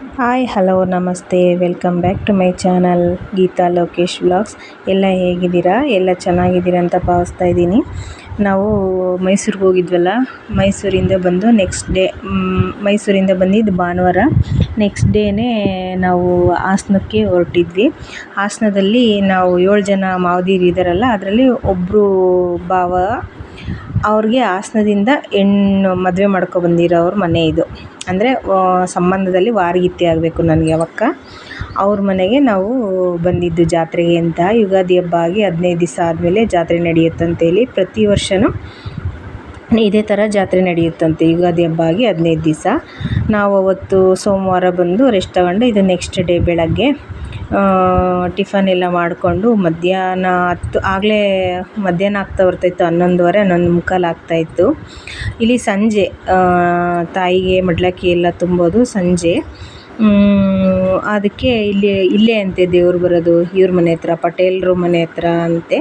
Hi, hello, ನಮಸ್ತೆ. Welcome back to my channel Geetha Lokesh vlogs. ಎಲ್ಲ ಹೇಗಿದ್ದೀರಾ? ಎಲ್ಲ ಚೆನ್ನಾಗಿದ್ದೀರಾ ಅಂತ ಭಾವಿಸ್ತಾ ಇದ್ದೀನಿ. ನಾವು ಮೈಸೂರಿಗೆ ಹೋಗಿದ್ವಲ್ಲ? ಮೈಸೂರಿಂದ ಬಂದು ನೆಕ್ಸ್ಟ್ ಡೇ ಮೈಸೂರಿಂದ ಬಂದಿದ್ದು ಭಾನುವಾರ. ನೆಕ್ಸ್ಟ್ ಡೇನೇ ನಾವು ಹಾಸನಕ್ಕೆ ಹೊರಟಿದ್ವಿ. ಹಾಸನದಲ್ಲಿ ನಾವು ಏಳು ಜನ ಮಾವದಿರು ಇದ್ದಾರಲ್ಲ ಅದರಲ್ಲಿ ಒಬ್ಬರು ಭಾವ ಅವ್ರಿಗೆ ಹಾಸನದಿಂದ ಹೆಣ್ಣು ಮದುವೆ ಮಾಡ್ಕೊಬಂದಿರೋವ್ರ ಮನೆ ಇದು. ಅಂದರೆ ಸಂಬಂಧದಲ್ಲಿ ವಾರಗಿತ್ತಿ ಆಗಬೇಕು ನನಗೆ ಅವಕ್ಕ. ಅವ್ರ ಮನೆಗೆ ನಾವು ಬಂದಿದ್ದು ಜಾತ್ರೆಗೆ ಅಂತ. ಯುಗಾದಿ ಹಬ್ಬ ಆಗಿ ಹದಿನೈದು ದಿವಸ ಆದಮೇಲೆ ಜಾತ್ರೆ ನಡೆಯುತ್ತಂತೇಳಿ ಪ್ರತಿ ವರ್ಷವೂ ಇದೇ ಥರ ಜಾತ್ರೆ ನಡೆಯುತ್ತಂತೆ. ಯುಗಾದಿ ಹಬ್ಬ ಆಗಿ ಹದಿನೈದು ದಿವಸ. ನಾವು ಅವತ್ತು ಸೋಮವಾರ ಬಂದು ರೆಸ್ಟ್ ತಗೊಂಡು ಇದು ನೆಕ್ಸ್ಟ್ ಡೇ ಬೆಳಗ್ಗೆ ಟಿಫನ್ ಎಲ್ಲ ಮಾಡಿಕೊಂಡು ಮಧ್ಯಾಹ್ನ ಹತ್ತು, ಆಗಲೇ ಮಧ್ಯಾಹ್ನ ಆಗ್ತಾ ಬರ್ತಾಯಿತ್ತು ಹನ್ನೊಂದುವರೆ, ಹನ್ನೊಂದು ಮುಕ್ಕಾಲು ಆಗ್ತಾಯಿತ್ತು ಇಲ್ಲಿ ಸಂಜೆ ತಾಯಿಗೆ ಮಡಿಲಕ್ಕಿ ಎಲ್ಲ ತುಂಬೋದು ಸಂಜೆ. ಅದಕ್ಕೆ ಇಲ್ಲಿ, ಇಲ್ಲೇ ಅಂತೆ ದೇವ್ರು ಬರೋದು, ಇವ್ರ ಮನೆ ಹತ್ರ, ಪಟೇಲ್ರ ಮನೆ ಹತ್ರ ಅಂತೆ.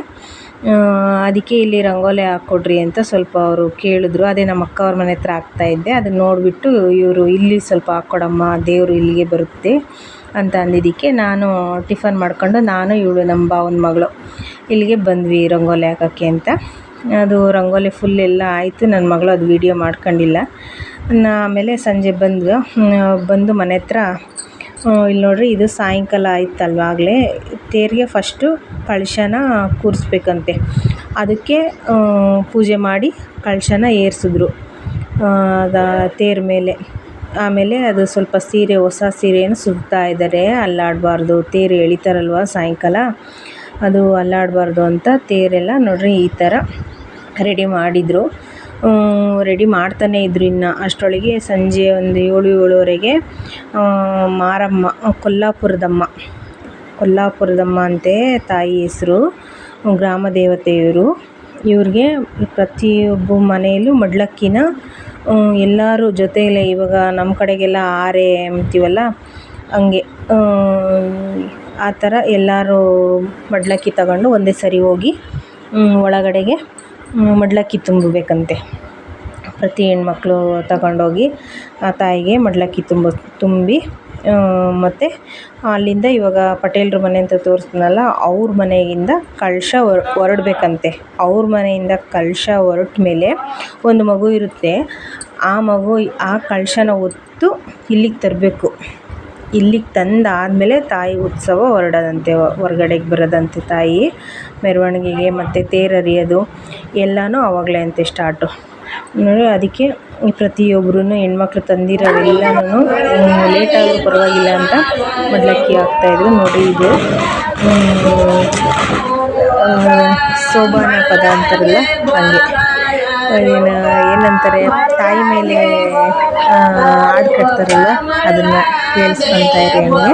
ಅದಕ್ಕೆ ಇಲ್ಲಿ ರಂಗೋಲಿ ಹಾಕ್ಕೊಡ್ರಿ ಅಂತ ಸ್ವಲ್ಪ ಅವರು ಕೇಳಿದ್ರು. ಅದೇ ನಮ್ಮ ಅಕ್ಕ ಅವ್ರ ಮನೆ ಹತ್ರ ಹಾಕ್ತಾಯಿದ್ದೆ ಅದನ್ನ ನೋಡಿಬಿಟ್ಟು ಇವರು ಇಲ್ಲಿ ಸ್ವಲ್ಪ ಹಾಕ್ಕೊಡಮ್ಮ, ದೇವರು ಇಲ್ಲಿಗೆ ಬರುತ್ತೆ. ಅಂತ ಅಂದಿದ್ದಕ್ಕೆ ನಾನು ಟಿಫನ್ ಮಾಡ್ಕೊಂಡು ನಾನು ಇವಳು ನಮ್ಮ ಭಾವನ ಮಗಳು. ಇಲ್ಲಿಗೆ ಬಂದ್ವಿ ರಂಗೋಲಿ ಹಾಕೋಕ್ಕೆ ಅಂತ. ಅದು ರಂಗೋಲಿ ಫುಲ್ ಎಲ್ಲ ಆಯಿತು. ನನ್ನ ಮಗಳು ಅದು ವೀಡಿಯೋ ಮಾಡ್ಕೊಂಡಿಲ್ಲ. ಆಮೇಲೆ ಸಂಜೆ ಬಂದು ಬಂದು ಮನೆ ಹತ್ರ ಇಲ್ಲಿ ನೋಡ್ರಿ ಇದು ಸಾಯಂಕಾಲ ಆಯ್ತಲ್ವಾಗಲೇ ತೇರಿಗೆ ಫಸ್ಟು ಕಳಶನ ಕೂರಿಸ್ಬೇಕಂತೆ. ಅದಕ್ಕೆ ಪೂಜೆ ಮಾಡಿ ಕಳಶನ ಏರಿಸಿದ್ರು. ತೇರ ಮೇಲೆ. ಆಮೇಲೆ ಅದು ಸ್ವಲ್ಪ ಸೀರೆ, ಹೊಸ ಸೀರೆಯನ್ನು ಸುತ್ತಾ ಇದ್ದಾರೆ. ಅಲ್ಲಾಡಬಾರ್ದು, ತೇರು ಎಳಿತಾರಲ್ವ ಸಾಯಂಕಾಲ? ಅದು ಅಲ್ಲಾಡಬಾರ್ದು ಅಂತ ತೇರೆಲ್ಲ ನೋಡಿರಿ, ಈ ಥರ ರೆಡಿ ಮಾಡಿದರು. ರೆಡಿ ಮಾಡ್ತಾನೇ ಇದ್ರು ಇನ್ನು. ಅಷ್ಟರೊಳಗೆ ಸಂಜೆ ಒಂದು ಏಳು, ಏಳುವರೆಗೆ ಮಾರಮ್ಮ, ಕೊಲ್ಲಾಪುರದಮ್ಮ ಕೊಲ್ಲಾಪುರದಮ್ಮ ಅಂತೆ ತಾಯಿ ಹೆಸರು, ಗ್ರಾಮ ದೇವತೆಯವರು. ಇವ್ರಿಗೆ ಪ್ರತಿಯೊಬ್ಬ ಮನೆಯಲ್ಲೂ ಮಡಿಲಕ್ಕಿನ ಎಲ್ಲರೂ ಜೊತೆಯಲ್ಲೇ ಇವಾಗ ನಮ್ಮ ಕಡೆಗೆಲ್ಲ ಆರೆ ಅಂತೀವಲ್ಲ, ಹಂಗೆ ಆ ಥರ ಎಲ್ಲರೂ ಮಡಿಲಕ್ಕಿ ತಗೊಂಡು ಒಂದೇ ಸರಿ ಹೋಗಿ ಒಳಗಡೆಗೆ ಮಡಿಲಕ್ಕಿ ತುಂಬಬೇಕಂತೆ. ಪ್ರತಿ ಹೆಣ್ಮಕ್ಳು ತಗೊಂಡೋಗಿ ಆ ತಾಯಿಗೆ ಮಡಿಲಕ್ಕಿ ತುಂಬ, ತುಂಬಿ ಮತ್ತು ಅಲ್ಲಿಂದ ಇವಾಗ ಪಟೇಲ್ರ ಮನೆ ಅಂತ ತೋರಿಸ್ತೀನಲ್ಲ, ಅವ್ರ ಮನೆಯಿಂದ ಕಳಶ ಹೊರ, ಹೊರಡ್ಬೇಕಂತೆ. ಅವ್ರ ಮನೆಯಿಂದ ಕಳಶ ಹೊರಟ ಮೇಲೆ ಒಂದು ಮಗು ಇರುತ್ತೆ. ಆ ಮಗು ಆ ಕಳಶನ ಹೊತ್ತು ಇಲ್ಲಿಗೆ ತರಬೇಕು. ಇಲ್ಲಿಗೆ ತಂದಾದಮೇಲೆ ತಾಯಿ ಉತ್ಸವ ಹೊರಡೋದಂತೆ, ಹೊರಗಡೆಗೆ ಬರೋದಂತೆ. ತಾಯಿ ಮೆರವಣಿಗೆಗೆ ಮತ್ತು ತೇರು ಎರಿಯೋದು ಎಲ್ಲನೂ ಆವಾಗಲೇ ಅಂತೆ ಸ್ಟಾರ್ಟು. ನೋಡಿ, ಅದಕ್ಕೆ ಪ್ರತಿಯೊಬ್ಬರೂ ಹೆಣ್ಮಕ್ಳು ತಂದಿರೋವೆಲ್ಲನೂ ಲೇಟ್ ಆದರೂ ಪರವಾಗಿಲ್ಲ ಅಂತ ಮಡಿಲಕ್ಕಿ ಹಾಕ್ತಾಯಿದ್ರು ನೋಡಿ ಇದು ಸೋಬಾನ ಪದ ಅಂತಾರಲ್ಲ, ಹಾಗೆ. ಏನು ಏನಂತಾರೆ, ತಾಯಿ ಮೇಲೆ ಹಾಡು ಕಟ್ತಾರಲ್ಲ, ಅದನ್ನು ಕೇಳಿಸ್ಕೊತಾ ಇರಿ ಹಂಗೆ.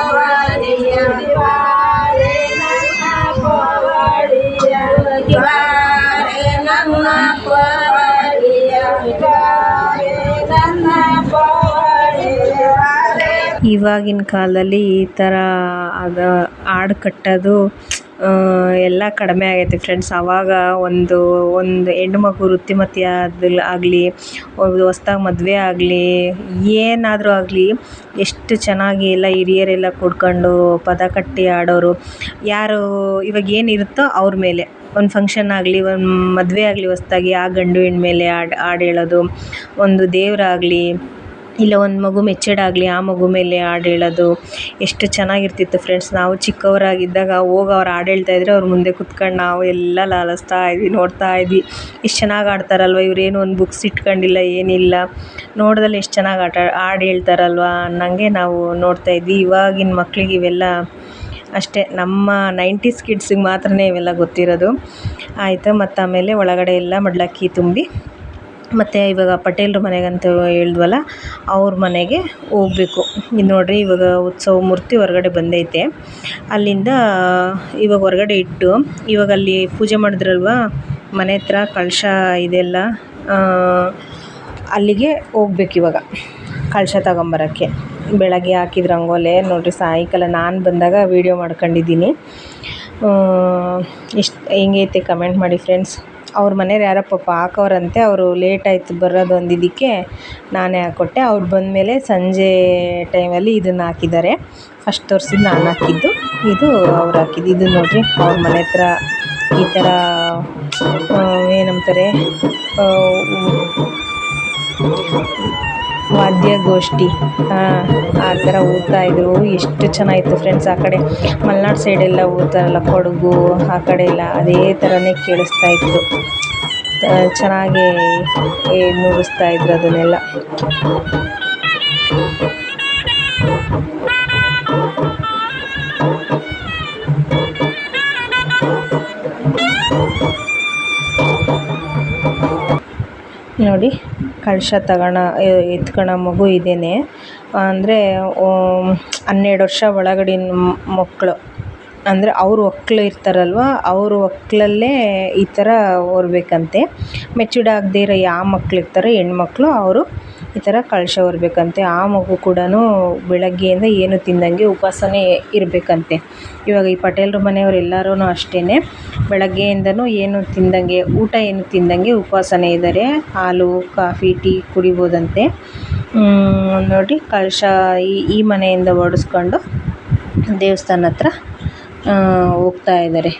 ಇವಾಗಿನ ಕಾಲದಲ್ಲಿ ಈ ಥರ ಅದು ಹಾಡು ಕಟ್ಟೋದು ಎಲ್ಲ ಕಡಿಮೆ ಆಗೈತೆ ಫ್ರೆಂಡ್ಸ್ ಆವಾಗ ಒಂದು ಒಂದು ಹೆಣ್ಣು ಮಗು ಆದಲ್ಲಿ ಆಗಲಿ, ಒಂದು ಹೊಸ್ದಾಗಿ ಮದುವೆ ಆಗಲಿ, ಏನಾದರೂ ಆಗಲಿ, ಎಷ್ಟು ಚೆನ್ನಾಗಿ ಎಲ್ಲ ಹಿರಿಯರೆಲ್ಲ ಕೂಡ್ಕೊಂಡು ಪದ ಕಟ್ಟಿ ಹಾಡೋರು, ಯಾರು ಇವಾಗ ಏನಿರುತ್ತೋ ಅವ್ರ ಮೇಲೆ. ಒಂದು ಫಂಕ್ಷನ್ ಆಗಲಿ, ಒಂದು ಮದುವೆ ಆಗಲಿ ಹೊಸ್ದಾಗಿ ಆ ಗಂಡು ಹೆಣ್ಣು ಮೇಲೆ ಹಾಡು ಹಾಡು ಹೇಳೋದು, ಒಂದು ದೇವರಾಗ್ಲಿ ಇಲ್ಲ ಒಂದು ಮಗು ಮೆಚ್ಯೂರ್ಡ್ ಆಗಲಿ, ಆ ಮಗು ಮೇಲೆ ಹಾಡು ಹೇಳೋದು ಎಷ್ಟು ಚೆನ್ನಾಗಿರ್ತಿತ್ತು ಫ್ರೆಂಡ್ಸ್ ನಾವು ಚಿಕ್ಕವರಾಗಿದ್ದಾಗ ಹೋಗಿ ಅವ್ರು ಹಾಡು ಹೇಳ್ತಾಯಿದ್ರೆ ಅವ್ರ ಮುಂದೆ ಕುತ್ಕಂಡು ನಾವು ಎಲ್ಲ ಲಾಲಿಸ್ತಾ ಇದ್ವಿ, ನೋಡ್ತಾ ಇದ್ವಿ. ಎಷ್ಟು ಚೆನ್ನಾಗಿ ಹಾಡ್ತಾರಲ್ವ ಇವರೇನು ಒಂದು ಬುಕ್ಸ್ ಇಟ್ಕೊಂಡಿಲ್ಲ, ಏನಿಲ್ಲ. ನೋಡಿದಲ್ಲಿ ಎಷ್ಟು ಚೆನ್ನಾಗಿ ಆಟ, ಹಾಡು ಹೇಳ್ತಾರಲ್ವ ಅನ್ನಂಗೆ ನಾವು ನೋಡ್ತಾ ಇದ್ವಿ. ಇವಾಗಿನ ಮಕ್ಳಿಗೆ ಇವೆಲ್ಲ ಅಷ್ಟೇ. ನಮ್ಮ ನೈಂಟೀಸ್ ಕಿಡ್ಸಿಗೆ ಮಾತ್ರನೇ ಇವೆಲ್ಲ ಗೊತ್ತಿರೋದು. ಆಯಿತು? ಮತ್ತು ಆಮೇಲೆ ಒಳಗಡೆ ಎಲ್ಲ ಮಡ್ಲಕ್ಕಿ ತುಂಬಿ ಮತ್ತು ಇವಾಗ ಪಟೇಲ್ರ ಮನೆಗಂತ ಹೇಳಿದ್ವಲ್ಲ, ಅವ್ರ ಮನೆಗೆ ಹೋಗ್ಬೇಕು. ಇದು ನೋಡಿರಿ, ಇವಾಗ ಉತ್ಸವ ಮೂರ್ತಿ ಹೊರಗಡೆ ಬಂದೈತೆ. ಅಲ್ಲಿಂದ, ಇವಾಗ ಹೊರಗಡೆ ಇಟ್ಟು, ಇವಾಗ ಅಲ್ಲಿ ಪೂಜೆ ಮಾಡಿದ್ರಲ್ವ, ಮನೆ ಹತ್ರ ಕಳಶ ಇದೆಲ್ಲ ಅಲ್ಲಿಗೆ ಹೋಗ್ಬೇಕು ಇವಾಗ, ಕಳಶ ತಗೊಂಬರೋಕ್ಕೆ. ಬೆಳಗ್ಗೆ ಹಾಕಿದ ರಂಗೋಲೆ ನೋಡಿರಿ ಸಾಯಂಕಾಲ ನಾನು ಬಂದಾಗ ವೀಡಿಯೋ ಮಾಡ್ಕೊಂಡಿದ್ದೀನಿ. ಇಷ್ಟು, ಹೆಂಗೈತೆ ಕಮೆಂಟ್ ಮಾಡಿ ಫ್ರೆಂಡ್ಸ್ ಅವ್ರ ಮನೆಯವ್ರು ಯಾರೋ ಪಾಪ ಹಾಕವ್ರಂತೆ ಅವರು ಲೇಟ್ ಆಯಿತು ಬರೋದು ಅಂದಿದ್ದಕ್ಕೆ ನಾನೇ ಹಾಕ್ಕೊಟ್ಟೆ ಅವ್ರು ಬಂದಮೇಲೆ ಸಂಜೆ ಟೈಮಲ್ಲಿ ಇದನ್ನು ಹಾಕಿದ್ದಾರೆ. ಫಸ್ಟ್ ತೋರಿಸಿದ್ದು ನಾನು ಹಾಕಿದ್ದು. ಇದು ಅವ್ರು ಹಾಕಿದ್ದು. ಇದು ನೋಡಿರಿ, ಅವ್ರ ಮನೆ ಹತ್ರ ಈ ಥರ ಏನಂತಾರೆ ವಾದ್ಯಗೋಷ್ಠಿ. ಆ ಥರ ಊದ್ತಾಯಿದ್ರು ಎಷ್ಟು ಚೆನ್ನಾಗಿತ್ತು ಫ್ರೆಂಡ್ಸ್ ಆ ಕಡೆ. ಮಲೆನಾಡು ಸೈಡೆಲ್ಲ ಊದ್ತಾರಲ್ಲ, ಕೊಡಗು, ಆ ಕಡೆ ಎಲ್ಲ. ಅದೇ ಥರನೇ ಕೇಳಿಸ್ತಾ ಇತ್ತು. ಚೆನ್ನಾಗಿ ನುಡಿಸ್ತಾ ಇದ್ರು ಅದನ್ನೆಲ್ಲ. ನೋಡಿ. ಕಳಶ ತಗೋಣ ಎತ್ಕೊಳೋ ಮಗು ಇದೇನೆ. ಅಂದರೆ ಹನ್ನೆರಡು ವರ್ಷ ಒಳಗಡಿನ ಮಕ್ಕಳು ಅಂದರೆ ಅವ್ರ ಒಕ್ಲು ಇರ್ತಾರಲ್ವ, ಅವ್ರ ಒಕ್ಲಲ್ಲೇ ಈ ಥರ ಓರ್ಬೇಕಂತೆ. ಮೆಚ್ಯೂರ್ಡ್ ಆಗದೇ ಇರೋ ಯಾವ ಮಕ್ಳು ಇರ್ತಾರೆ, ಹೆಣ್ಮಕ್ಳು, ಅವರು ಈ ಥರ ಕಳಶ ಹೊರ್ಬೇಕಂತೆ ಆ ಮಗು ಕೂಡ ಬೆಳಗ್ಗೆಯಿಂದ ಏನು ತಿಂದಂಗೆ ಉಪವಾಸನೇ ಇರಬೇಕಂತೆ. ಇವಾಗ ಈ ಪಟೇಲ್ರ ಮನೆಯವ್ರು ಎಲ್ಲರೂ ಅಷ್ಟೇ ಬೆಳಗ್ಗೆಯಿಂದನೂ ಏನು ತಿಂದಂಗೆ, ಊಟ ಏನು ತಿಂದಂಗೆ ಉಪವಾಸನೇ ಇದ್ದಾರೆ ಹಾಲು, ಕಾಫಿ, ಟೀ ಕುಡಿಬೋದಂತೆ. ನೋಡಿ ಕಳಶ ಈ ಮನೆಯಿಂದ ಹೊಡೆಸ್ಕೊಂಡು ದೇವಸ್ಥಾನ ಹತ್ರ ಹೋಗ್ತಾ ಇದ್ದಾರೆ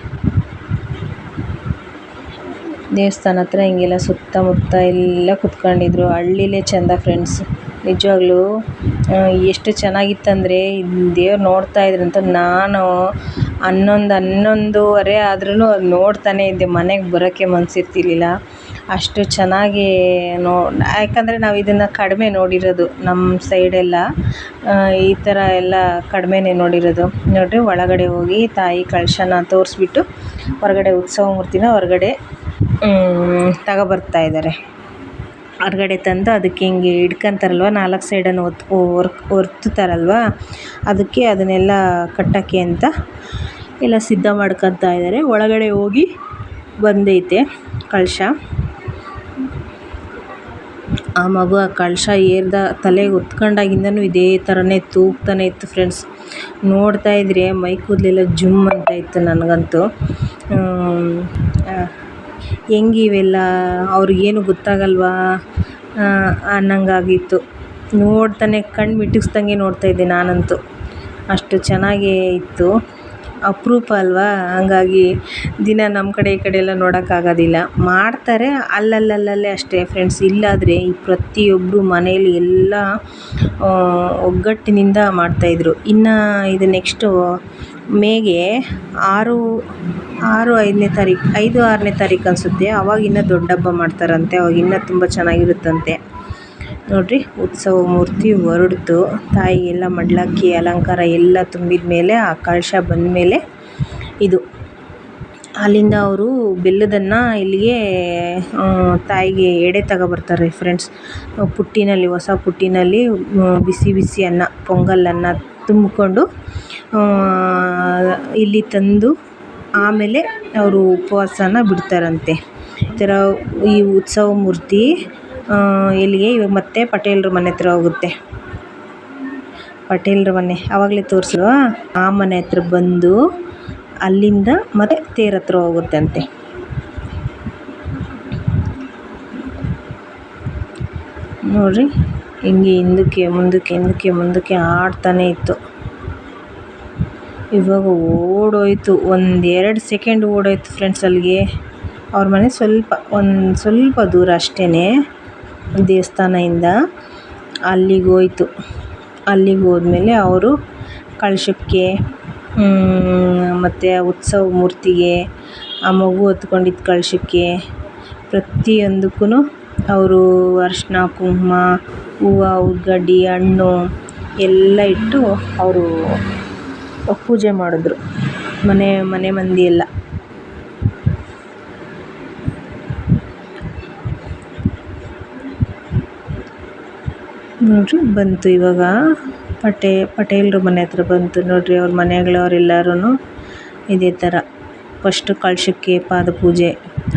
ದೇವಸ್ಥಾನ ಹತ್ರ ಹಿಂಗೆಲ್ಲ ಸುತ್ತಮುತ್ತ ಎಲ್ಲ ಕುತ್ಕೊಂಡಿದ್ರು. ಹಳ್ಳಿಲೇ ಚೆಂದ ಫ್ರೆಂಡ್ಸ್ ನಿಜವಾಗ್ಲೂ ಎಷ್ಟು ಚೆನ್ನಾಗಿತ್ತಂದರೆ ದೇವ್ರು ನೋಡ್ತಾ ಇದ್ರಂತ ನಾನು ಹನ್ನೊಂದು, ಹನ್ನೊಂದುವರೆ ಆದ್ರೂ ಅದು ನೋಡ್ತಾನೇ ಇದ್ದೆ. ಮನೆಗೆ ಬರೋಕ್ಕೆ ಮನಸ್ಸಿರ್ತಿರ್ಲಿಲ್ಲ ಅಷ್ಟು ಚೆನ್ನಾಗಿ ನೋ, ಯಾಕಂದರೆ ನಾವು ಇದನ್ನು ಕಡಿಮೆ ನೋಡಿರೋದು ನಮ್ಮ ಸೈಡೆಲ್ಲ. ಈ ಥರ ಎಲ್ಲ ಕಡಿಮೆನೇ ನೋಡಿರೋದು. ನೋಡಿರಿ, ಒಳಗಡೆ ಹೋಗಿ ತಾಯಿ ಕಳಶನ ತೋರಿಸ್ಬಿಟ್ಟು ಹೊರಗಡೆ ಉತ್ಸವ ಮೂರ್ತಿನ ಹೊರಗಡೆ ತಗೊಬರ್ತಾ ಇದ್ದಾರೆ ಹೊರ್ಗಡೆ ತಂದು ಅದಕ್ಕೆ ಹಿಂಗೆ ಹಿಡ್ಕಂತಾರಲ್ವ ನಾಲ್ಕು ಸೈಡನ್ನು ಒತ್ತು ಹೊರ್ ಒತ್ತುತ್ತಾರಲ್ವ ಅದಕ್ಕೆ ಅದನ್ನೆಲ್ಲ ಕಟ್ಟೋಕ್ಕೆ ಅಂತ ಎಲ್ಲ ಸಿದ್ಧ ಮಾಡ್ಕೊತಾ ಇದ್ದಾರೆ ಒಳಗಡೆ ಹೋಗಿ ಬಂದೈತೆ ಕಳಶ. ಆ ಮಗು ಆ ಕಳಶ ಏರ್ದ ತಲೆಗೆ ಹೊತ್ಕೊಂಡಾಗಿಂದನೂ ಇದೇ ಥರನೇ ತೂಗ್ತಾನೆ ಇತ್ತು ಫ್ರೆಂಡ್ಸ್ ನೋಡ್ತಾ ಇದ್ರೆ ಮೈ ಕೂದಲೆಲ್ಲ ಜುಮ್ ಅಂತ ಇತ್ತು ನನಗಂತೂ. ಹೆಂಗೆ ಇವೆಲ್ಲ ಅವ್ರಿಗೇನು ಗೊತ್ತಾಗಲ್ವಾ? ಅನ್ನಂಗಾಗಿತ್ತು. ನೋಡ್ತಾನೆ ಕಣ್ಣು ಮಿಟುಕಿಸ್ದಂಗೆ ನೋಡ್ತಾಯಿದ್ದೆ ನಾನಂತೂ. ಅಷ್ಟು ಚೆನ್ನಾಗೇ ಇತ್ತು. ಅಪರೂಪ ಅಲ್ವಾ? ಹಂಗಾಗಿ ದಿನ ನಮ್ಮ ಕಡೆ ಈ ಕಡೆ ಎಲ್ಲ ನೋಡೋಕ್ಕಾಗೋದಿಲ್ಲ. ಮಾಡ್ತಾರೆ ಅಲ್ಲಲ್ಲಲ್ಲೇ ಅಷ್ಟೇ ಫ್ರೆಂಡ್ಸ್ ಇಲ್ಲಾದರೆ ಈ ಪ್ರತಿಯೊಬ್ಬರು ಮನೇಲಿ ಎಲ್ಲ ಒಗ್ಗಟ್ಟಿನಿಂದ ಮಾಡ್ತಾಯಿದ್ರು ಇನ್ನು ಇದು ನೆಕ್ಸ್ಟು ಮೇಗೆ ಆರು ಆರು, ಐದನೇ ತಾರೀಕು, ಐದು, ಆರನೇ ತಾರೀಕು ಅನಿಸುತ್ತೆ. ಅವಾಗ ಇನ್ನೂ ದೊಡ್ಡ ಹಬ್ಬ ಮಾಡ್ತಾರಂತೆ. ಅವಾಗ ಇನ್ನೂ ತುಂಬ ಚೆನ್ನಾಗಿರುತ್ತಂತೆ. ನೋಡಿರಿ, ಉತ್ಸವ ಮೂರ್ತಿ ಹೊರಡ್ತು ತಾಯಿಗೆಲ್ಲ ಮಡ್ಲಕ್ಕಿ ಅಲಂಕಾರ ಎಲ್ಲ ತುಂಬಿದ ಮೇಲೆ, ಆ ಕಳಶ ಬಂದ ಮೇಲೆ ಇದು. ಅಲ್ಲಿಂದ ಅವರು ಬೆಲ್ಲದನ್ನು ಇಲ್ಲಿಗೆ ತಾಯಿಗೆ ಎಡೆ ತಗೊಬರ್ತಾರೆ ಫ್ರೆಂಡ್ಸ್ ಪುಟ್ಟಿನಲ್ಲಿ, ಹೊಸ ಪುಟ್ಟಿನಲ್ಲಿ ಬಿಸಿ ಬಿಸಿ ಅನ್ನ, ಪೊಂಗಲ್ ಅನ್ನ ತುಂಬಿಕೊಂಡು ಇಲ್ಲಿ ತಂದು ಆಮೇಲೆ ಅವರು ಉಪವಾಸನ ಬಿಡ್ತಾರಂತೆ. ಈ ಥರ ಈ ಉತ್ಸವ ಮೂರ್ತಿ ಎಲ್ಲಿಗೆ? ಇವಾಗ ಮತ್ತೆ ಪಟೇಲ್ರ ಮನೆ ಹತ್ರ ಹೋಗುತ್ತೆ. ಪಟೇಲ್ರ ಮನೆ. ಆವಾಗಲೇ ತೋರಿಸುವ ಆ ಮನೆ ಹತ್ರ ಬಂದು ಅಲ್ಲಿಂದ ಮತ್ತೆ ತೇರ ಹತ್ರ ಹೋಗುತ್ತೆ ಅಂತೆ. ನೋಡ್ರಿ, ಹಿಂಗೆ ಹಿಂದಕ್ಕೆ, ಮುಂದಕ್ಕೆ ಹಿಂದಕ್ಕೆ, ಮುಂದಕ್ಕೆ ಆಡ್ತಾನೆ ಇತ್ತು. ಇವಾಗ ಓಡೋಯ್ತು. ಒಂದು ಎರಡು ಸೆಕೆಂಡ್ ಓಡೋಯ್ತು ಫ್ರೆಂಡ್ಸ್ ಅಲ್ಲಿಗೆ. ಅವ್ರ ಮನೆ ಸ್ವಲ್ಪ, ಒಂದು ಸ್ವಲ್ಪ ದೂರ ಅಷ್ಟೇ ದೇವಸ್ಥಾನದಿಂದ ಅಲ್ಲಿಗೆ ಹೋಯ್ತು ಅಲ್ಲಿಗೆ ಹೋದ್ಮೇಲೆ ಅವರು ಕಳಶಕ್ಕೆ ಮತ್ತು ಉತ್ಸವ ಮೂರ್ತಿಗೆ, ಆ ಮಗು ಹೊತ್ಕೊಂಡಿದ್ದ ಕಳಶಕ್ಕೆ ಪ್ರತಿಯೊಂದಕ್ಕೂ ಅವರು ಅರಿಶಿನ, ಕುಂಕುಮ, ಹೂವು ಉಗ್ಗಡ್ಡಿ ಹಣ್ಣು ಎಲ್ಲ ಇಟ್ಟು ಅವರು ಪೂಜೆ ಮಾಡಿದ್ರು ಮನೆ ಮನೆ ಮಂದಿ ಎಲ್ಲ. ನೋಡ್ರಿ, ಬಂತು ಇವಾಗ. ಪಟೇ, ಪಟೇಲ್ರ ಮನೆ ಹತ್ರ ಬಂತು. ನೋಡ್ರಿ, ಅವ್ರ ಮನೆಗಳವರೆಲ್ಲರೂ ಇದೇ ಥರ. ಫಸ್ಟು ಕಳಶಕ್ಕೆ ಪಾದ ಪೂಜೆ.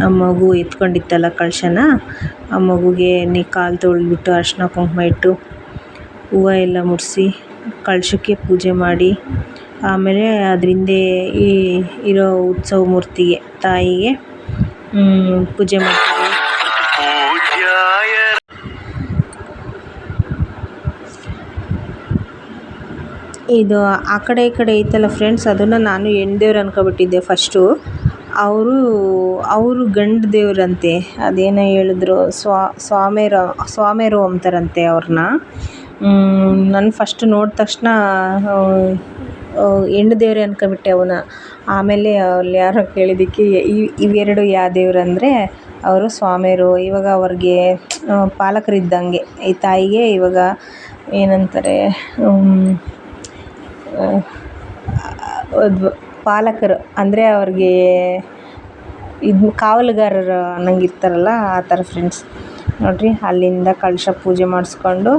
ಆ ಮಗು ಎತ್ಕೊಂಡಿತ್ತಲ್ಲ ಕಳಶನ, ಆ ಮಗುಗೆ ನೀ ಕಾಲು ತೊಳೆದ್ಬಿಟ್ಟು ಅರ್ಶಿನ ಕುಂಕುಮ ಇಟ್ಟು ಹೂವು ಎಲ್ಲ ಮುಡಿಸಿ ಕಳಶಕ್ಕೆ ಪೂಜೆ ಮಾಡಿ, ಆಮೇಲೆ ಅದ್ರ ಹಿಂದೆ ಈ ಇರೋ ಉತ್ಸವ ಮೂರ್ತಿಗೆ, ತಾಯಿಗೆ ಪೂಜೆ ಮಾಡ್ತೀವಿ ಇದು ಆ ಕಡೆ ಈ ಕಡೆ ಐತಲ್ಲ ಫ್ರೆಂಡ್ಸ್ ಅದನ್ನು ನಾನು ಹೆಣ್ಣು ದೇವ್ರು ಅನ್ಕೊಬಿಟ್ಟಿದ್ದೆ ಫಸ್ಟು ಅವರು ಅವರು ಗಂಡು ದೇವರಂತೆ, ಅದೇನೋ ಹೇಳಿದ್ರು, ಸ್ವಾ, ಸ್ವಾಮೇರ, ಸ್ವಾಮೇರು ಅಂತಾರಂತೆ ಅವ್ರನ್ನ ನಾನು ಫಸ್ಟ್ ನೋಡಿದ ತಕ್ಷಣ ಹೆಣ್ಣು ದೇವ್ರೆ ಅನ್ಕೊಬಿಟ್ಟೆ ಅವನ್ನ ಆಮೇಲೆ ಅಲ್ಲಿ ಯಾರೋ ಕೇಳಿದ್ದಕ್ಕೆ ಇವೆರಡು ಯಾವ ದೇವ್ರು ಅಂದರೆ, ಅವರು ಸ್ವಾಮಿಯರು, ಇವಾಗ ಅವ್ರಿಗೆ ಪಾಲಕರಿದ್ದಂಗೆ ಈ ತಾಯಿಗೆ ಇವಾಗ ಏನಂತಾರೆ ಪಾಲಕರು, ಅಂದರೆ ಅವ್ರಿಗೆ ಇದು ಕಾವಲುಗಾರರು ಅನ್ನಂಗೆ ಇರ್ತಾರಲ್ಲ ಆ ಥರ ಫ್ರೆಂಡ್ಸ್ ನೋಡಿರಿ, ಅಲ್ಲಿಂದ ಕಳಶ ಪೂಜೆ ಮಾಡಿಸ್ಕೊಂಡು,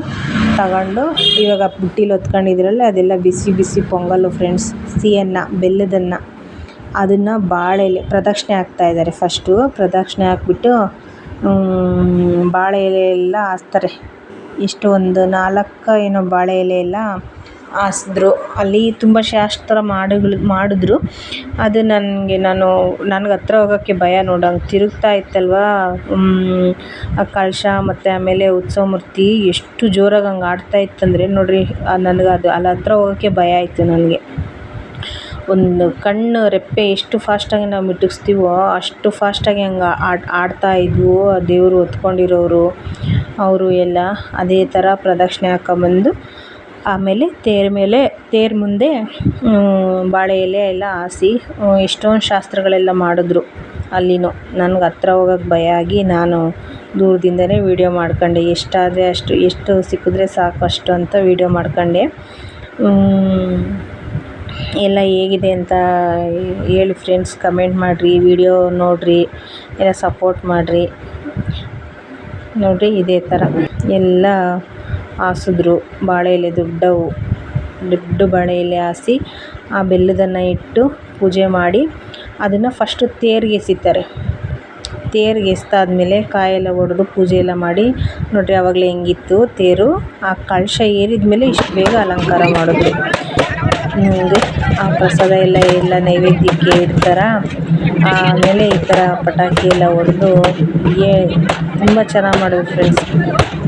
ತಗೊಂಡು ಇವಾಗ ಬುಟ್ಟಿಲಿ ಹೊತ್ಕೊಂಡಿದ್ರಲ್ಲ, ಅದೆಲ್ಲ ಬಿಸಿ ಬಿಸಿ ಪೊಂಗಲ್ಲು ಫ್ರೆಂಡ್ಸ್ ಸಿಹಿಯನ್ನ, ಬೆಲ್ಲದನ್ನ, ಅದನ್ನು ಬಾಳೆ ಎಲೆ ಪ್ರದಕ್ಷಿಣೆ ಹಾಕ್ತಾಯಿದ್ದಾರೆ ಫಸ್ಟು ಪ್ರದಕ್ಷಿಣೆ ಹಾಕ್ಬಿಟ್ಟು ಬಾಳೆ ಎಲೆ ಎಲ್ಲ ಹಾಸ್ತಾರೆ. ಇಷ್ಟು ಒಂದು ನಾಲ್ಕು ಏನೋ ಬಾಳೆ ಎಲೆ ಎಲ್ಲ ಹಾಸಿದ್ರು ಅಲ್ಲಿ ತುಂಬ ಶಾಸ್ತ್ರ ಮಾಡುಗಳು, ಮಾಡಿದ್ರು. ಅದು ನನಗೆ ನಾನು, ನನಗೆ ಹತ್ರ ಹೋಗೋಕ್ಕೆ ಭಯ ನೋಡು. ಹಂಗೆ ತಿರುಗ್ತಾ ಇತ್ತಲ್ವ? ಆ ಕಳಶ ಮತ್ತು ಆಮೇಲೆ ಉತ್ಸವ ಮೂರ್ತಿ ಎಷ್ಟು ಜೋರಾಗಿ ಹಂಗೆ ಆಡ್ತಾ ಇತ್ತಂದರೆ ನೋಡಿರಿ ನನಗೆ ಅದು, ಅಲ್ಲಿ ಹತ್ರ ಹೋಗೋಕ್ಕೆ ಭಯ ಆಯಿತು ನನಗೆ. ಒಂದು ಕಣ್ಣು, ರೆಪ್ಪೆ ಎಷ್ಟು ಫಾಸ್ಟಾಗಿ ನಾವು ಮಿಟುಕಿಸ್ತೀವೋ, ಅಷ್ಟು ಫಾಸ್ಟಾಗಿ ಹಂಗೆ ಆಡ್, ಆಡ್ತಾ ಇದ್ವು ಆ ದೇವರು ಹೊತ್ಕೊಂಡಿರೋರು ಅವರು ಎಲ್ಲ. ಅದೇ ಥರ ಪ್ರದಕ್ಷಿಣೆ ಹಾಕೊಂಬಂದು ಆಮೇಲೆ ತೇರು ಮೇಲೆ, ತೇರು ಮುಂದೆ ಬಾಳೆ ಎಲೆ ಎಲ್ಲ ಹಾಸಿ ಎಷ್ಟೊಂದು ಶಾಸ್ತ್ರಗಳೆಲ್ಲ ಮಾಡಿದ್ರು ಅಲ್ಲಿನೂ. ನನಗೆ ಹತ್ರ ಹೋಗೋಕ್ಕೆ ಭಯ ಆಗಿ ನಾನು ದೂರದಿಂದಲೇ ವೀಡಿಯೋ ಮಾಡ್ಕೊಂಡೆ. ಎಷ್ಟಾದರೆ ಅಷ್ಟು, ಎಷ್ಟು ಸಿಕ್ಕಿದ್ರೆ ಸಾಕು ಅಷ್ಟು ಅಂತ ವೀಡಿಯೋ ಮಾಡ್ಕೊಂಡೆ. ಎಲ್ಲ ಹೇಗಿದೆ ಅಂತ ಹೇಳಿ ಫ್ರೆಂಡ್ಸ್ ಕಮೆಂಟ್ ಮಾಡಿರಿ, ವೀಡಿಯೋ ನೋಡಿರಿ, ಎಲ್ಲ ಸಪೋರ್ಟ್ ಮಾಡಿರಿ. ನೋಡಿರಿ ಇದೇ ಥರ ಎಲ್ಲ ಹಾಸಿದ್ರು ಬಾಳೆ ಎಲೆ ದೊಡ್ಡವು, ದೊಡ್ಡ ಬಾಳೆ ಎಲೆ ಹಾಸಿ ಆ ಬೆಲ್ಲದನ್ನ ಇಟ್ಟು ಪೂಜೆ ಮಾಡಿ ಅದನ್ನು ಫಸ್ಟು ತೇರಿಗೆ ಎಸಿತಾರೆ. ತೇರಿಗೆ ಎಸ್ದಾದ್ಮೇಲೆ ಕಾಯೆಲ್ಲ ಒಡೆದು ಪೂಜೆ ಎಲ್ಲ ಮಾಡಿ, ನೋಡಿರಿ ಆವಾಗಲೇ ಹೆಂಗಿತ್ತು, ತೇರು ಆ ಕಳಶ ಏರಿದ ಮೇಲೆ ಇಷ್ಟು ಬೇಗ ಅಲಂಕಾರ ಮಾಡಿದ್ರು. ಹಿಂಗೆ ಆ ಪ್ರಸಾದ ಎಲ್ಲ ಎಲ್ಲ ನೈವೇದ್ಯಕ್ಕೆ ಇಡ್ತಾರೆ? ಆಮೇಲೆ ಈ ಥರ ಪಟಾಕಿ ಎಲ್ಲ ಹೊಡೆದು, ಏ, ತುಂಬ ಚೆನ್ನಾಗಿ ಮಾಡಿದ್ರು ಫ್ರೆಂಡ್ಸ್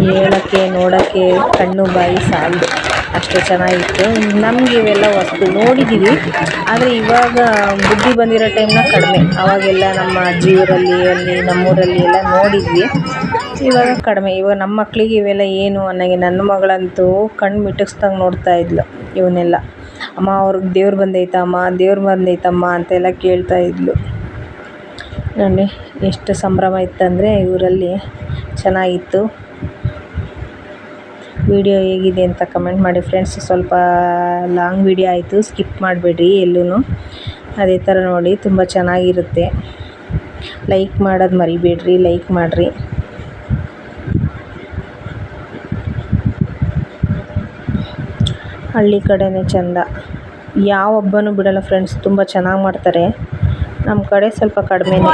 ಹೇಳೋಕ್ಕೆ, ನೋಡೋಕ್ಕೆ, ಕಣ್ಣು, ಬಾಯಿ ಸಾಲದು ಅಷ್ಟು ಚೆನ್ನಾಗಿತ್ತು. ನಮ್ಗೆ ಇವೆಲ್ಲ ವಸ್ತು ನೋಡಿದ್ದೀವಿ ಆದರೆ ಇವಾಗ ಬುದ್ಧಿ ಬಂದಿರೋ ಟೈಮ್ನ ಕಡಿಮೆ. ಆವಾಗೆಲ್ಲ ನಮ್ಮ ಅಜ್ಜಿಯೂರಲ್ಲಿ, ಅಲ್ಲಿ ನಮ್ಮೂರಲ್ಲಿ ಎಲ್ಲ ನೋಡಿದ್ವಿ. ಇವಾಗ ಕಡಿಮೆ. ಇವಾಗ ನಮ್ಮ ಮಕ್ಕಳಿಗೆ ಇವೆಲ್ಲ ಏನು ಅನ್ನಂಗೆ ನನ್ನ ಮಗಳಂತೂ ಕಣ್ಣು ಮಿಟುಕ್ಸ್ದಂಗೆ ನೋಡ್ತಾ ಇದ್ಲು ಇವನ್ನೆಲ್ಲ. ಅಮ್ಮ, ಅವ್ರಿಗೆ ದೇವ್ರು ಬಂದೈತಮ್ಮ ದೇವ್ರು ಬಂದೈತಮ್ಮ ಅಂತೆಲ್ಲ ಕೇಳ್ತಾ ಇದ್ಲು. ನೋಡಿ ಎಷ್ಟು ಸಂಭ್ರಮ ಇತ್ತಂದರೆ ಇವರಲ್ಲಿ ಚೆನ್ನಾಗಿತ್ತು. ವಿಡಿಯೋ ಹೇಗಿದೆ ಅಂತ ಕಮೆಂಟ್ ಮಾಡಿ ಫ್ರೆಂಡ್ಸ್. ಸ್ವಲ್ಪ ಲಾಂಗ್ ವಿಡಿಯೋ ಆಯಿತು, ಸ್ಕಿಪ್ ಮಾಡಬೇಡ್ರಿ ಎಲ್ಲೂ ಅದೇ ಥರ ನೋಡಿ, ತುಂಬ ಚೆನ್ನಾಗಿರುತ್ತೆ. ಲೈಕ್ ಮಾಡೋದು ಮರಿಬೇಡ್ರಿ, ಲೈಕ್ ಮಾಡಿರಿ. ಹಳ್ಳಿ ಕಡೆಯೇ ಚೆಂದ. ಯಾವ ಹಬ್ಬನೂ ಬಿಡೋಲ್ಲ ಫ್ರೆಂಡ್ಸ್, ತುಂಬ ಚೆನ್ನಾಗಿ ಮಾಡ್ತಾರೆ. ನಮ್ಮ ಕಡೆ ಸ್ವಲ್ಪ ಕಡಿಮೆನೇ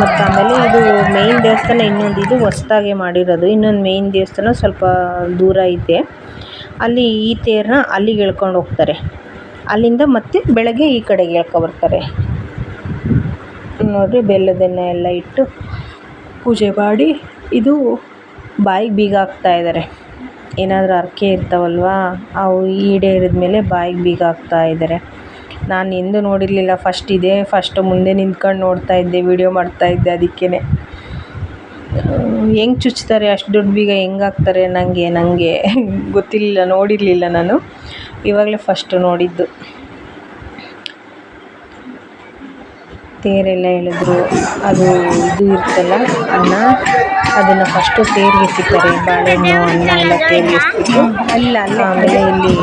ಮತ್ತು ಆಮೇಲೆ ಇದು ಮೇಯ್ನ್ ದೇವಸ್ಥಾನ ಇನ್ನೊಂದು ಇದು ಹೊಸ್ದಾಗೆ ಮಾಡಿರೋದು. ಇನ್ನೊಂದು ಮೇಯ್ನ್ ದೇವಸ್ಥಾನ ಸ್ವಲ್ಪ ದೂರ ಐತೆ. ಅಲ್ಲಿ ಈ ತೇರನ್ನ ಅಲ್ಲಿಗೆ ಎಳ್ಕೊಂಡು ಹೋಗ್ತಾರೆ. ಅಲ್ಲಿಂದ ಮತ್ತೆ ಬೆಳಗ್ಗೆ ಈ ಕಡೆಗೆ ಎಳ್ಕೊಬರ್ತಾರೆ ನೋಡಿರಿ ಬೆಲ್ಲದನ್ನ ಎಲ್ಲ ಇಟ್ಟು ಪೂಜೆ ಮಾಡಿ ಇದು ಬಾಯಿಗೆ ಬೀಗ ಹಾಕ್ತಾಯಿದ್ದಾರೆ ಏನಾದರೂ ಹರಕೆ ಇರ್ತಾವಲ್ವಾ? ಅವು ಈಡೇರಿದ ಮೇಲೆ ಬಾಯಿಗೆ ಬೀಗ ಹಾಕ್ತಾಯಿದ್ದಾರೆ ನಾನು ಎಂದೂ ನೋಡಿರಲಿಲ್ಲ. ಫಸ್ಟ್ ಇದೇ ಫಸ್ಟ್ ಮುಂದೆ ನಿಂತ್ಕೊಂಡು ನೋಡ್ತಾ ಇದ್ದೆ ಮಾಡ್ತಾ ಇದ್ದೆ ಅದಕ್ಕೇ ಹೆಂಗೆ ಚುಚ್ತಾರೆ, ಅಷ್ಟು ದುಡ್ಡು ಬೀಗ ಹೆಂಗೆ ಹಾಕ್ತಾರೆ ನನಗೆ ನನಗೆ ಗೊತ್ತಿರಲಿಲ್ಲ, ನೋಡಿರಲಿಲ್ಲ ನಾನು. ಇವಾಗಲೇ ಫಸ್ಟು ನೋಡಿದ್ದು. ತೇರೆಲ್ಲ ಎಳೆದ್ರು, ಅದು ಇದು ಇರ್ತಲ್ಲ, ಅನ್ನ, ಅದನ್ನು ಫಸ್ಟು ತೇರಿಗೆ ಎಸಿತಾರೆ ಬಾಳೆಹಣ್ಣು, ಅನ್ನ ಎಲ್ಲ ತೇರಿಗೆ ಅಲ್ಲ ಆಮೇಲೆ ಇಲ್ಲಿ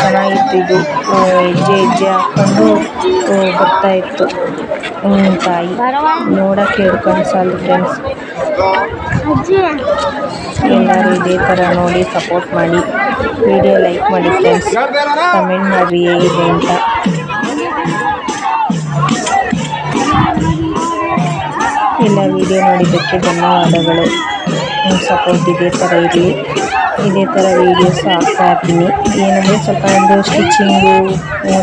ಚೆನ್ನಾಗಿತ್ತು ಇದು ಹೆಜ್ಜೆ ಹೆಜ್ಜೆ ಹಾಕ್ಕೊಂಡು ಬರ್ತಾಯಿತ್ತು ತಾಯಿ. ನೋಡೋಕ್ಕೆ ಹಿಡ್ಕೊಂಡು ಸಾಲದು ಫ್ರೆಂಡ್ಸ್ ಎಲ್ಲರೂ ಇದೇ ಥರ ನೋಡಿ ಸಪೋರ್ಟ್ ಮಾಡಿ ವಿಡಿಯೋ ಲೈಕ್ ಮಾಡಿ ಫ್ರೆಂಡ್ಸ್ ಕಮೆಂಟ್ ಮಾಡಿ ಹೇಗಿದೆ ಅಂತ. ಎಲ್ಲ ವಿಡಿಯೋ ನೋಡಿದ್ದಕ್ಕೆ ಧನ್ಯವಾದಗಳು. ನಿಮ್ಮ ಸಪೋರ್ಟ್ ಇದೇ ಥರ ಇರಲಿ. ಇದೇ ಥರ ವೀಡಿಯೋಸ್ ಹಾಕ್ತಾ ಇರ್ತೀನಿ ಏನಂದರೆ ಸ್ವಲ್ಪ ಒಂದು ಸ್ಟಿಚಿಂಗು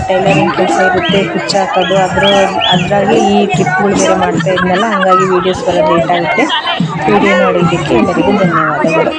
ಟೈಲರಿಂಗ್ ಕೆಲಸ ಇರುತ್ತೆ, ಕುಚ್ಚು ಹಾಕೋದು ಅದರ ಅದರಾಗೆ ಈ ಟ್ರಿಪ್ಗಳು ಬೇರೆ ಮಾಡ್ತಾ ಇದ್ನಲ್ಲ, ಹಾಗಾಗಿ ವೀಡಿಯೋಸ್ ಬರೋದು ಲೇಟ್ ಆಗುತ್ತೆ. ವಿಡಿಯೋ ನೋಡಿದ್ದಕ್ಕೆ ಎಲ್ಲರಿಗೂ ಧನ್ಯವಾದಗಳು.